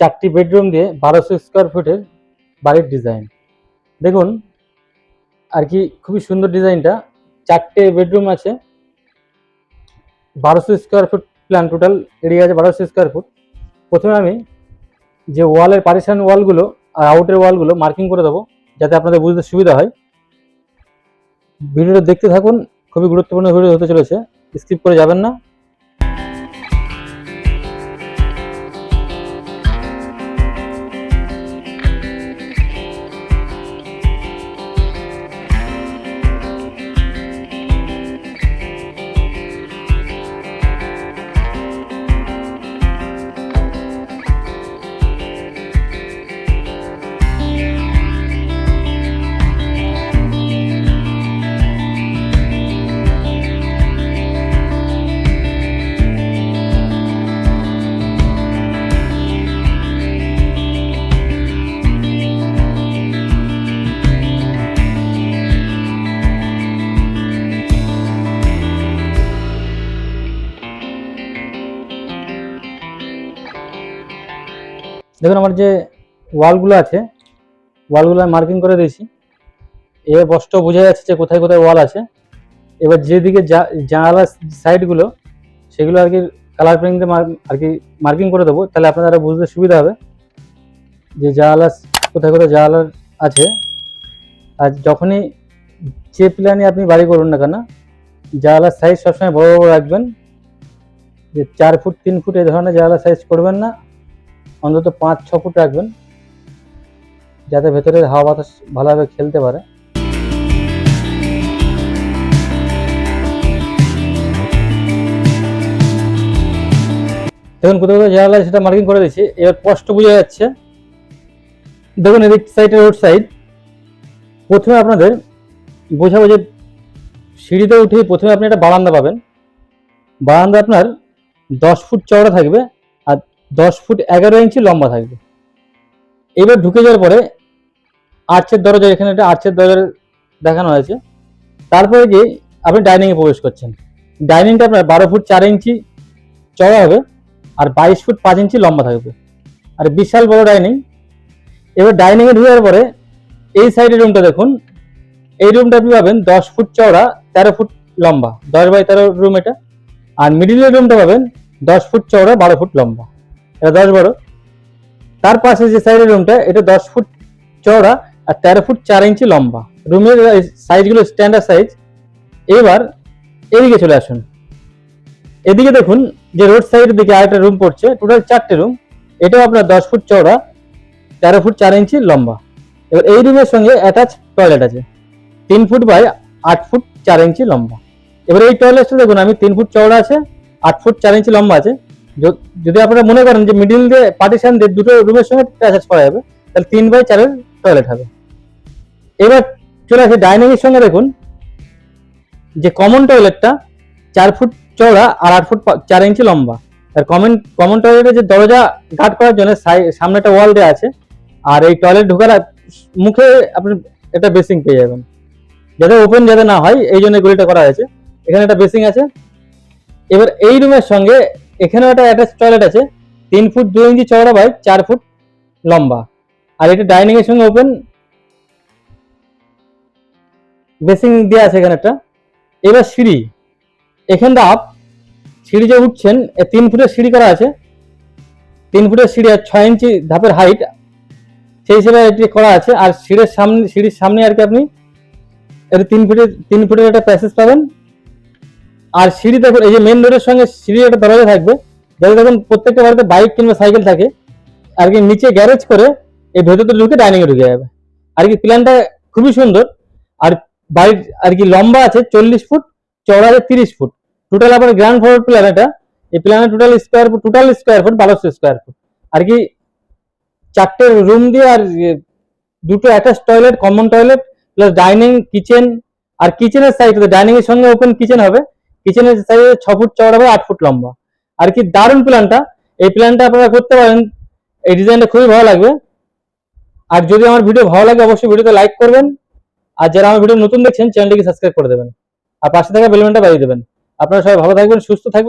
চারটি বেডরুম দিয়ে বারোশো স্কোয়ার ফুটের বাড়ির ডিজাইন। দেখুন, আর কি খুবই সুন্দর ডিজাইনটা। চারটে বেডরুম আছে, বারোশো square foot plan total area আছে বারোশো স্কোয়ার ফুট। প্রথমে আমি যে ওয়ালের পারিশান ওয়ালগুলো আর আউটের ওয়ালগুলো মার্কিং করে দেবো, যাতে আপনাদের বুঝতে সুবিধা হয়। ভিডিওটা দেখতে থাকুন, খুবই গুরুত্বপূর্ণ ভিডিও হতে চলেছে স্কিপ করে যাবেন না। দেখুন আমার যে ওয়ালগুলো আছে, ওয়ালগুলো আমি মার্কিং করে দিয়েছি। এবার স্পষ্ট বোঝা যাচ্ছে যে কোথায় কোথায় ওয়াল আছে। এবার যেদিকে জানালার সাইডগুলো সেগুলো আর কি কালার পেন্ট দিয়ে আর কি মার্কিং করে দেবো। তাহলে আপনারা বুঝতে সুবিধা হবে যে জানালা কোথায় কোথায় জানালার আছে। আর যখনই যে প্ল্যানে আপনি বাড়ি করুন না কেন জানালার সাইজ সবসময় বড় বড় রাখবেন। যে চার ফুট, তিন ফুট এই ধরনের জানালার সাইজ করবেন না। অন্তত পাঁচ, ছ ফুট রাখবেন, যাতে ভেতরে হাওয়া বাতাস ভালোভাবে খেলতে পারে। দেখুন কোথাও কোথাও জানালা আছে, সেটা মার্কিং করে দিচ্ছি। এবার স্পষ্ট বোঝা যাচ্ছে। দেখুন এদিক সাইড রোড সাইড প্রথমে আপনাদের বোঝাবো যে সিঁড়িতে উঠে প্রথমে আপনি একটা বারান্দা পাবেন। বারান্দা আপনার দশ ফুট চওড়া থাকবে। দশ ফুট এগারো ইঞ্চি লম্বা থাকবে। এবার ঢুকে যাওয়ার পরে আর্চের দরজা, এখানে একটা আর্চের দরজা দেখানো হয়েছে। তারপরে গিয়ে আপনি ডাইনিংয়ে প্রবেশ করছেন। ডাইনিংটা আপনার বারো ফুট চার ইঞ্চি চওড়া হবে আর বাইশ ফুট পাঁচ ইঞ্চি লম্বা থাকবে। আর বিশাল বড় ডাইনিং এবার ডাইনিংয়ে ঢুকার পরে এই সাইডের রুমটা দেখুন। এই রুমটা আপনি পাবেন দশ ফুট চওড়া, তেরো ফুট লম্বা। দশ বাই তেরো রুম এটা। আর মিডিলের রুমটা পাবেন দশ ফুট চওড়া, বারো ফুট লম্বা। এটা দশ বারো তার পাশে যে সাইডের রুমটা এটা দশ ফুট চওড়া আর তেরো ফুট চার ইঞ্চি লম্বা। রুমের সাইজগুলো স্ট্যান্ডার্ড সাইজ এবার এদিকে চলে আসুন। এদিকে দেখুন যে রোড সাইডের দিকে আরেকটা রুম পড়ছে। টোটাল চারটে রুম এটাও আপনার দশ ফুট চওড়া, তেরো ফুট চার ইঞ্চি লম্বা। এবার এই রুমের সঙ্গে অ্যাটাচ টয়লেট আছে। তিন ফুট বাই আট ফুট চার ইঞ্চি লম্বা। এবার এই টয়লেটটা দেখুন, আমি তিন ফুট চওড়া আছে, আট ফুট চার ইঞ্চি লম্বা আছে। যদি আপনারা মনে করেন যে মিডিল দিয়ে পার্টিশন দিয়ে দুটো রুমের সঙ্গে অ্যাটাচ করা যাবে, তাহলে তিন বাই চারের টয়লেট হবে। এবার চলে আসে ডাইনিং এর সঙ্গে দেখুন, যে কমন টয়লেটটা চার ফুট চওড়া আর আট ফুট চার ইঞ্চি লম্বা। আর কমন কমন টয়লেটের যে দরজা গার্ড করার জন্য সামনে একটা ওয়াল দেওয়া আছে, আর এই টয়লেট ঢোকার মুখে আপনি একটা বেসিং পেয়ে যাবেন। যাতে ওপেন যাতে না হয়, এই জন্য এগুলিটা করা হয়েছে। এখানে একটা বেসিং আছে। এবার এই রুমের সঙ্গে এখানে একটা অ্যাটাচ টয়লেট আছে। তিন ফুট দু ইঞ্চি চওড়া বাই চার ফুট লম্বা। আর এটা ডাইনিং এর সঙ্গে ওপেন বেসিং দেওয়া আছে এখানে একটা। এবার সিঁড়ি। এখানটা আপ সিঁড়ি যে উঠছেন তিন ফুটের সিঁড়ি করা আছে। তিন ফুটের সিঁড়ি আর ছয় ইঞ্চি ধাপের হাইট সেই হিসেবে এটি করা আছে। আর সিঁড়ির সামনে সিঁড়ির সামনে আর কি আপনি এটা তিন ফুটের তিন ফুটের একটা প্যাসেজ পাবেন। আর সিঁড়ি দেখুন, এই যে মেন রোডের সঙ্গে সিঁড়ি একটা দরজা থাকবে। যাতে দেখুন প্রত্যেকটা বাড়িতে বাইক কিংবা সাইকেল থাকে। আর কি নিচে গ্যারেজ করে এই ভেতরটা ঢুকে ডাইনিং এ ঢুকে যাবে। আর কি প্ল্যানটা খুবই সুন্দর। আর বাড়ির আর কি লম্বা আছে চল্লিশ ফুট, চওড়া আছে তিরিশ ফুট। টোটাল আপনার গ্রাউন্ড ফ্লোর প্ল্যান এটা। এই প্ল্যানের total square foot total square foot বারোশো স্কোয়ার ফুট আর কি চারটে রুম দিয়ে আর দুটো attach toilet common toilet plus dining kitchen আর কিচেনের সাইড ডাইনিং এর সঙ্গে ওপেন কিচেন হবে। কিচেনের সাইজ ছ ফুট চওড়া বা আট ফুট লম্বা। আর কি দারুণ প্ল্যানটা এই প্ল্যানটা আপনারা করতে পারেন। এই ডিজাইনটা খুবই ভালো লাগবে। আর যদি আমার ভিডিও ভালো লাগে, অবশ্যই ভিডিওতে লাইক করবেন। আর যারা আমার ভিডিও নতুন দেখছেন চ্যানেলটিকে সাবস্ক্রাইব করে দেবেন। আর পাশে থাকা বেলবেনটা বাজিয়ে দেবেন। আপনারা সবাই ভালো থাকবেন, সুস্থ থাকবেন।